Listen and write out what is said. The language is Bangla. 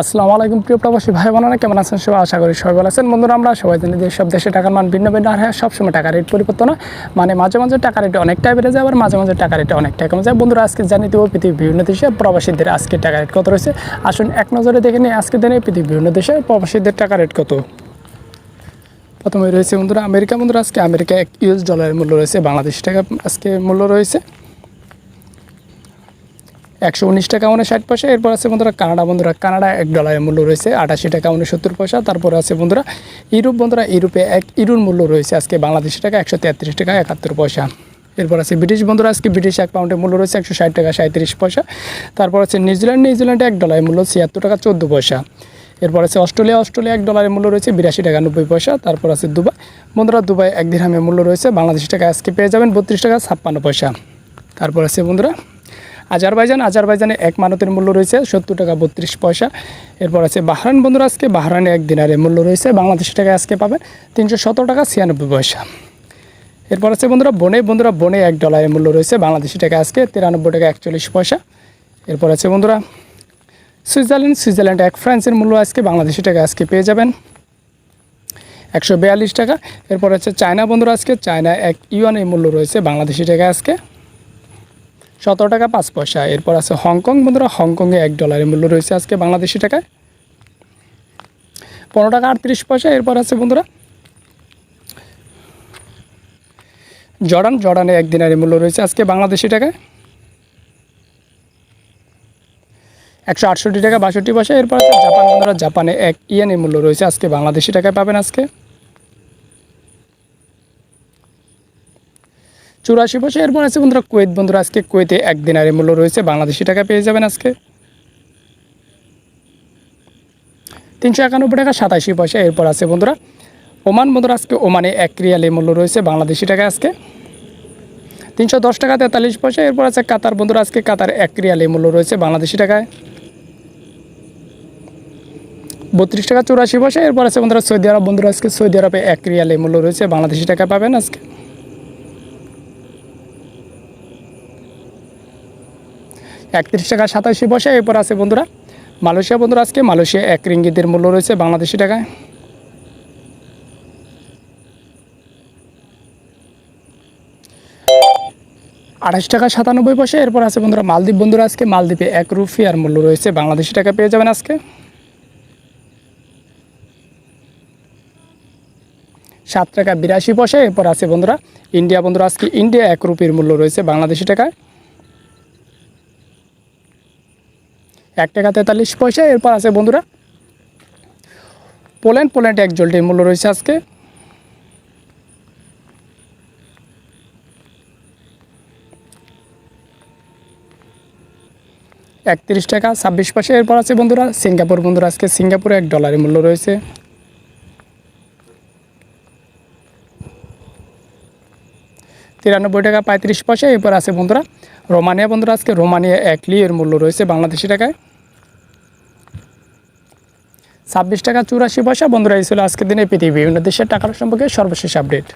আসসালামু আলাইকুম প্রিয় প্রবাসী ভাই বোনেরা, কেমন আছেন? সবাই আশা করি সবাই ভালো আছেন। বন্ধুরা, আমরা সবাই জানি যে সব দেশে টাকার মান ভিন্ন ভিন্ন, আর হ্যাঁ সবসময় টাকা রেট পরিবর্তন মানে মাঝে মাঝে টাকা রেট অনেকটাই বেড়ে যায়, আবার মাঝে মাঝে টাকা রেট অনেকটাই কমে যায়। বন্ধুরা, আজকে জানি দেবো পৃথিবীর বিভিন্ন দেশে প্রবাসীদের আজকে টাকা রেট কত রয়েছে। আসুন, এক নজরে দেখে নিই আজকে দিনে পৃথিবীর বিভিন্ন দেশে প্রবাসীদের টাকা রেট কত। প্রথমে রয়েছে বন্ধুরা, আমেরিকা। বন্ধুরা, আজকে আমেরিকা এক ইউএস ডলারের মূল্য রয়েছে, বাংলাদেশ টাকা আজকে মূল্য রয়েছে। একশো উনিশ টাকা উনষাট পয়সা, এরপর আছে বন্ধুরা কানাডা বন্ধুরা কানাডা এক ডলারের মূল্য রয়েছে আটাশি টাকা উনসত্তর পয়সা, তারপর আছে বন্ধুরা ইউরোপ, বন্ধুরা ইউরোপে এক ইউরোর মূল্য রয়েছে আজকে বাংলাদেশি টাকা একশো তেত্রিশ টাকা একাত্তর পয়সা। এরপর আছে ব্রিটিশ, বন্ধুরা আজকে ব্রিটিশ এক পাউন্ডের মূল্য রয়েছে একশো ষাট টাকা সাঁত্রিশ পয়সা, তারপর আছে নিউজিল্যান্ড, নিউজিল্যান্ডে এক ডলারের মূল্য ছিয়াত্তর টাকা চোদ্দ পয়সা। এরপর আছে অস্ট্রেলিয়া অস্ট্রেলিয়া এক ডলারের মূল্য রয়েছে বিরাশি টাকা নব্বই পয়সা, তারপর আছে দুবাই, বন্ধুরা দুবাই এক দিরহামের মূল্য রয়েছে, বাংলাদেশি টাকা আজকে পেয়ে যাবেন বত্রিশ টাকা ছাপ্পান্ন পয়সা। তারপর আছে বন্ধুরা আজারবাইজান, আজারবাইজানে এক মানতের মূল্য রয়েছে সত্তর টাকা বত্রিশ পয়সা। এরপর আছে বাহরান বন্ধুরা, আজকে বাহরানে এক দিনারের মূল্য রয়েছে, বাংলাদেশি টাকা আজকে পাবেন তিনশো সতেরো টাকা ছিয়ানব্বই পয়সা। এরপর আছে বন্ধুরা, বনে বন্ধুরা, বনে এক ডলারের মূল্য রয়েছে, বাংলাদেশি টাকা আজকে তিরানব্বই টাকা একচল্লিশ পয়সা। এরপর আছে বন্ধুরা, সুইজারল্যান্ড সুইজারল্যান্ড এক ফ্রান্সের মূল্য আজকে, বাংলাদেশি টাকা আজকে পেয়ে যাবেন একশো বিয়াল্লিশ টাকা। এরপর আছে চায়না বন্ধুরা, আজকে চায়না এক ইউয়ানের মূল্য রয়েছে, বাংলাদেশি টাকা আজকে সতেরো টাকা পাঁচ পয়সা। এরপর আছে হংকং বন্ধুরা হংকংয়ে এক ডলারের মূল্য রয়েছে আজকে বাংলাদেশি টাকায়। পনেরো টাকা আটত্রিশ পয়সা। এরপর আছে বন্ধুরা, জর্ডান। জর্ডানে এক দিনের মূল্য রয়েছে আজকে বাংলাদেশি টাকায়। একশো আটষট্টি টাকা বাষট্টি পয়সা। এরপর আছে জাপান। বন্ধুরা, জাপানে এক ইয়েনের মূল্য রয়েছে আজকে বাংলাদেশি টাকায় পাবেন আজকে। চুরাশি পয়সা এরপর আছে বন্ধুরা কুয়েত। বন্ধুরা, আজকে কুয়েতে এক দিনারের মূল্য রয়েছে বাংলাদেশি টাকা পেয়ে যাবেন আজকে। তিনশো একানব্বই টাকা সাতাশি পয়সা। এরপর আছে বন্ধুরা, ওমান। বন্ধুরা, আজকে ওমানে এক রিয়ালের মূল্য রয়েছে বাংলাদেশি টাকা আজকে। তিনশো দশ টাকা তেতাল্লিশ পয়সা। এরপর আছে কাতার। বন্ধুরা, আজকে কাতার এক রিয়ালের মূল্য রয়েছে বাংলাদেশি টাকায়। বত্রিশ টাকা চুরাশি পয়সা। এরপর আছে বন্ধুরা, সৌদি আরব। বন্ধুরা, আজকে সৌদি আরবে এক রিয়ালের মূল্য রয়েছে বাংলাদেশি টাকা পাবেন আজকে। একত্রিশ টাকা সাতাশি পয়সা, এরপর আছে বন্ধুরা, মালয়েশিয়া বন্ধুরা, আজকে মালয়েশিয়া এক রিঙ্গিতের মূল্য রয়েছে বাংলাদেশি টাকায়। আঠাশ টাকা সাতানব্বই পয়সা, এরপর আছে বন্ধুরা, মালদ্বীপ বন্ধুরা, আজকে মালদ্বীপে এক রুফিয়ার মূল্য রয়েছে বাংলাদেশি টাকা, পেয়ে যাবেন আজকে। সাত টাকা বিরাশি পয়সা, এরপর আছে বন্ধুরা, ইন্ডিয়া বন্ধুরা, আজকে ইন্ডিয়া এক রুপির মূল্য রয়েছে বাংলাদেশি টাকায়। এক টাকা তেতাল্লিশ পয়সা, এরপর আছে বন্ধুরা, পোল্যান্ড পোল্যান্ড এক জলটির মূল্য রয়েছে আজকে। একত্রিশ টাকা, ছাব্বিশ পয়সা, এরপর আছে বন্ধুরা, সিঙ্গাপুর। বন্ধুরা, আজকে সিঙ্গাপুরে এক ডলারের মূল্য রয়েছে। তিরানব্বই টাকা, পঁয়ত্রিশ পয়সা, এরপর আছে বন্ধুরা, রোমানিয়া। বন্ধুরা, আজকে রোমানিয়া এক লিয়ের মূল্য রয়েছে বাংলাদেশি টাকায়। ছাব্বিশ টাকা চুরাশি পয়সা। বন্ধুরা ছিল আজকের দিনে পৃথিবী বিভিন্ন দেশের টাকার সম্পর্কে সর্বশেষ আপডেট।